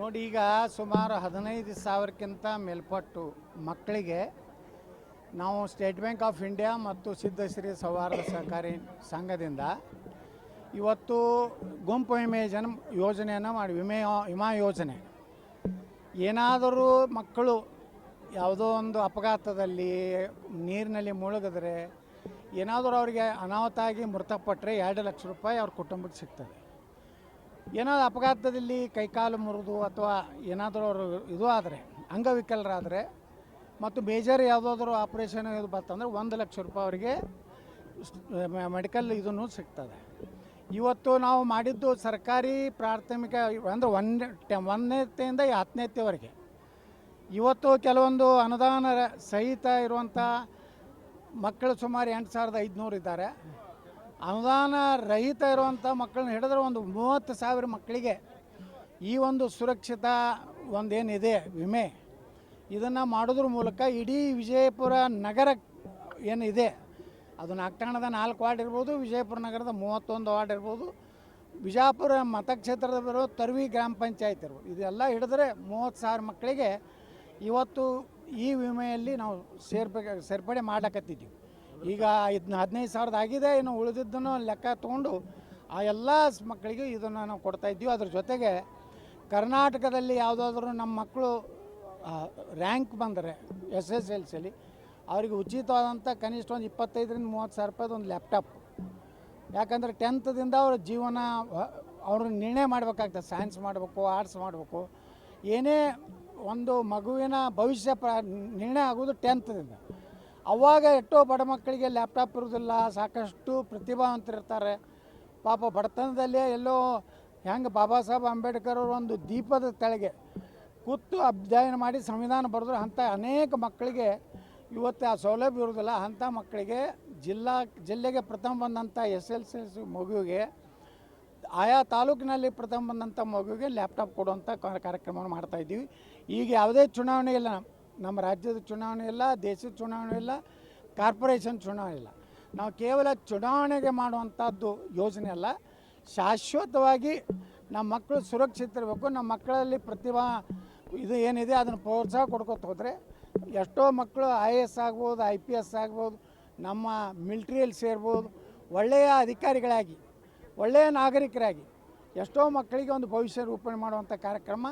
ನೋಡಿ, ಈಗ ಸುಮಾರು ಹದಿನೈದು ಸಾವಿರಕ್ಕಿಂತ ಮೇಲ್ಪಟ್ಟು ಮಕ್ಕಳಿಗೆ ನಾವು ಸ್ಟೇಟ್ ಬ್ಯಾಂಕ್ ಆಫ್ ಇಂಡಿಯಾ ಮತ್ತು ಸಿದ್ಧಶ್ರೀ ಸೌಹಾರ್ದ ಸಹಕಾರಿ ಸಂಘದಿಂದ ಇವತ್ತು ಗುಂಪು ವಿಮೆ ಜನ ಯೋಜನೆಯನ್ನು ಮಾಡಿ, ವಿಮೆ ವಿಮಾ ಯೋಜನೆ. ಏನಾದರೂ ಮಕ್ಕಳು ಯಾವುದೋ ಒಂದು ಅಪಘಾತದಲ್ಲಿ ನೀರಿನಲ್ಲಿ ಮುಳುಗಿದ್ರೆ ಏನಾದರೂ ಅವರಿಗೆ ಅನಾಹುತ ಆಗಿ ಮೃತಪಟ್ಟರೆ ಎರಡು ಲಕ್ಷ ರೂಪಾಯಿ ಅವ್ರ ಕುಟುಂಬಕ್ಕೆ ಸಿಗ್ತದೆ. ಏನಾದ್ರು ಅಪಘಾತದಲ್ಲಿ ಕೈಕಾಲು ಮುರಿದು ಅಥವಾ ಏನಾದರೂ ಅವರು ಇದು ಆದರೆ ಅಂಗವಿಕಲರಾದರೆ ಮತ್ತು ಮೇಜರ್ ಯಾವುದಾದ್ರೂ ಆಪ್ರೇಷನ್ ಇದು ಬಂತಂದ್ರೆ ಒಂದು ಲಕ್ಷ ರೂಪಾಯಿ ಅವರಿಗೆ ಮೆಡಿಕಲ್ ಇದನ್ನು ಸಿಗ್ತದೆ. ಇವತ್ತು ನಾವು ಮಾಡಿದ್ದು ಸರ್ಕಾರಿ ಪ್ರಾಥಮಿಕ ಅಂದರೆ ಒಂದೇ ಒಂದನೇತೆಯಿಂದ ಹತ್ತನೇತೆವರೆಗೆ ಇವತ್ತು ಕೆಲವೊಂದು ಅನುದಾನ ಸಹಿತ ಇರುವಂಥ ಮಕ್ಕಳು ಸುಮಾರು ಎಂಟು ಸಾವಿರದ ಐದುನೂರು ಇದ್ದಾರೆ. ಅನುದಾನ ರಹಿತ ಇರುವಂಥ ಮಕ್ಕಳನ್ನ ಹಿಡಿದ್ರೆ ಒಂದು ಮೂವತ್ತು ಸಾವಿರ ಮಕ್ಕಳಿಗೆ ಈ ಒಂದು ಸುರಕ್ಷಿತ ಒಂದೇನಿದೆ ವಿಮೆ, ಇದನ್ನು ಮಾಡೋದ್ರ ಮೂಲಕ ಇಡೀ ವಿಜಯಪುರ ನಗರ ಏನಿದೆ, ಅದು ನಾಕ್ಟಾಣದ ನಾಲ್ಕು ವಾರ್ಡ್ ಇರ್ಬೋದು, ವಿಜಯಪುರ ನಗರದ ಮೂವತ್ತೊಂದು ವಾರ್ಡ್ ಇರ್ಬೋದು ವಿಜಯಪುರ ಮತಕ್ಷೇತ್ರದ ಬರೋ ತರ್ವಿ ಗ್ರಾಮ ಪಂಚಾಯತ್ ಇರ್ಬೋದು, ಇದೆಲ್ಲ ಹಿಡಿದ್ರೆ ಮೂವತ್ತು ಸಾವಿರ ಮಕ್ಕಳಿಗೆ ಇವತ್ತು ಈ ವಿಮೆಯಲ್ಲಿ ನಾವು ಸೇರ್ಪಡೆ ಸೇರ್ಪಡೆ ಮಾಡ್ಲಕತ್ತಿದ್ದೀವಿ ಈಗ ಇದನ್ನ ಹದಿನೈದು ಸಾವಿರದ ಆಗಿದೆ, ಇನ್ನು ಉಳಿದಿದ್ದನ್ನು ಲೆಕ್ಕ ತೊಗೊಂಡು ಆ ಎಲ್ಲ ಮಕ್ಕಳಿಗೂ ಇದನ್ನು ನಾವು ಕೊಡ್ತಾ ಇದ್ದೀವಿ. ಅದ್ರ ಜೊತೆಗೆ ಕರ್ನಾಟಕದಲ್ಲಿ ಯಾವುದಾದ್ರೂ ನಮ್ಮ ಮಕ್ಕಳು ರ್ಯಾಂಕ್ ಬಂದರೆ ಎಸ್ ಎಸ್ ಎಲ್ ಸಿಲಿ ಅವರಿಗೆ ಉಚಿತವಾದಂಥ ಕನಿಷ್ಠ ಒಂದು ಇಪ್ಪತ್ತೈದರಿಂದ ಮೂವತ್ತು ಸಾವಿರ ರೂಪಾಯ್ದು ಒಂದು ಲ್ಯಾಪ್ಟಾಪ್. ಯಾಕಂದರೆ ಟೆಂತ್ದಿಂದ ಅವ್ರ ಜೀವನ, ಅವ್ರ ನಿರ್ಣಯ ಮಾಡಬೇಕಾಗ್ತದೆ. ಸೈನ್ಸ್ ಮಾಡಬೇಕು, ಆರ್ಟ್ಸ್ ಮಾಡಬೇಕು. ಏನೇ ಒಂದು ಮಗುವಿನ ಭವಿಷ್ಯ ಪ್ರ, ನಿರ್ಣಯ ಆಗೋದು ಟೆಂತ್ದಿಂದ. ಅವಾಗ ಎಷ್ಟೋ ಬಡ ಮಕ್ಕಳಿಗೆ ಲ್ಯಾಪ್ಟಾಪ್ ಇರೋದಿಲ್ಲ, ಸಾಕಷ್ಟು ಪ್ರತಿಭಾವಂತರಿರ್ತಾರೆ. ಪಾಪ ಬಡತನದಲ್ಲೇ ಎಲ್ಲೋ ಹೆಂಗೆ ಬಾಬಾ ಸಾಹೇಬ್ ಅಂಬೇಡ್ಕರ್ ಅವರು ಒಂದು ದೀಪದ ತೆಳಗೆ ಕೂತು ಅಧ್ಯಯನ ಮಾಡಿ ಸಂವಿಧಾನ ಬರೆದ್ರು ಅಂಥ ಅನೇಕ ಮಕ್ಕಳಿಗೆ ಇವತ್ತು ಆ ಸೌಲಭ್ಯ ಇರೋದಿಲ್ಲ ಅಂಥ ಮಕ್ಕಳಿಗೆ ಜಿಲ್ಲಾ, ಜಿಲ್ಲೆಗೆ ಪ್ರಥಮ ಬಂದಂಥ ಎಸ್ ಎಲ್ ಸಿ ಮಗುವಿಗೆ, ಆಯಾ ತಾಲೂಕಿನಲ್ಲಿ ಪ್ರಥಮ ಬಂದಂಥ ಮಗುವಿಗೆ ಲ್ಯಾಪ್ಟಾಪ್ ಕೊಡುವಂಥ ಕಾರ್ಯಕ್ರಮವನ್ನು ಮಾಡ್ತಾಯಿದ್ದೀವಿ ಈಗ ಯಾವುದೇ ಚುನಾವಣೆ ಇಲ್ಲ. ನಮ್ಮ- ರಾಜ್ಯದ ಚುನಾವಣೆ ಇಲ್ಲ, ದೇಶದ ಚುನಾವಣೆ ಇಲ್ಲ, ಕಾರ್ಪೊರೇಷನ್ ಚುನಾವಣೆ ಇಲ್ಲ. ನಾವು ಕೇವಲ ಚುನಾವಣೆಗೆ ಮಾಡುವಂಥದ್ದು ಯೋಜನೆ ಅಲ್ಲ. ಶಾಶ್ವತವಾಗಿ ನಮ್ಮ ಮಕ್ಕಳು ಸುರಕ್ಷಿತ ಇರಬೇಕು ನಮ್ಮ ಮಕ್ಕಳಲ್ಲಿ ಪ್ರತಿಭಾ ಇದು ಏನಿದೆ ಅದನ್ನು ಪ್ರೋತ್ಸಾಹ ಕೊಡ್ಕೊತ ಹೋದರೆ ಎಷ್ಟೋ ಮಕ್ಕಳು ಐ ಎ ಎಸ್ ಆಗ್ಬೋದು, ಐ ಪಿ ಎಸ್ ಆಗ್ಬೋದು, ನಮ್ಮ ಮಿಲ್ಟ್ರಿಯಲ್ಲಿ ಸೇರ್ಬೋದು, ಒಳ್ಳೆಯ ಅಧಿಕಾರಿಗಳಾಗಿ, ಒಳ್ಳೆಯ ನಾಗರಿಕರಾಗಿ, ಎಷ್ಟೋ ಮಕ್ಕಳಿಗೆ ಒಂದು ಭವಿಷ್ಯ ರೂಪಣೆ ಮಾಡುವಂಥ ಕಾರ್ಯಕ್ರಮ.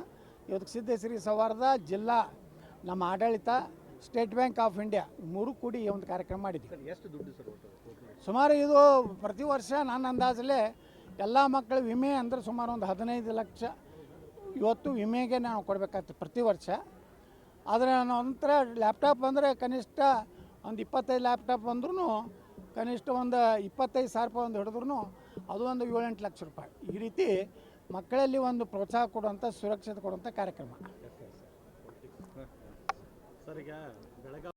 ಇವತ್ತು ಸಿದ್ದೇಶ್ವರಿ ಸೌಹಾರ್ದ ಜಿಲ್ಲಾ ನಮ್ಮ ಆಡಳಿತ ಸ್ಟೇಟ್ ಬ್ಯಾಂಕ್ ಆಫ್ ಇಂಡಿಯಾ ಮೂರು ಕೂಡಿ ಈ ಒಂದು ಕಾರ್ಯಕ್ರಮ ಮಾಡಿದ್ವಿ. ಎಷ್ಟು ದುಡ್ಡು ಸರ್ ಸುಮಾರು ಇದು ಪ್ರತಿ ವರ್ಷ ನನ್ನ ಅಂದಾಜಲ್ಲೇ ಎಲ್ಲ ಮಕ್ಕಳ ವಿಮೆ ಅಂದರೆ ಸುಮಾರು ಒಂದು ಹದಿನೈದು ಲಕ್ಷ ಇವತ್ತು ವಿಮೆಗೆ ನಾವು ಕೊಡಬೇಕಾಗ್ತದೆ ಪ್ರತಿ ವರ್ಷ. ಅದರ ನಂತರ ಲ್ಯಾಪ್ಟಾಪ್ ಅಂದರೆ ಕನಿಷ್ಠ ಒಂದು ಇಪ್ಪತ್ತೈದು ಲ್ಯಾಪ್ಟಾಪ್ ಅಂದ್ರೂ ಕನಿಷ್ಠ ಒಂದು ಇಪ್ಪತ್ತೈದು ಸಾವಿರ ರೂಪಾಯಿ ಒಂದು ಹಿಡಿದ್ರೂ ಅದು ಒಂದು ಏಳೆಂಟು ಲಕ್ಷ ರೂಪಾಯಿ. ಈ ರೀತಿ ಮಕ್ಕಳಲ್ಲಿ ಒಂದು ಪ್ರೋತ್ಸಾಹ ಕೊಡುವಂಥ ಸುರಕ್ಷತೆ ಕೊಡುವಂಥ ಕಾರ್ಯಕ್ರಮ. ಸರ್ ಬೆಳಗಾವಿ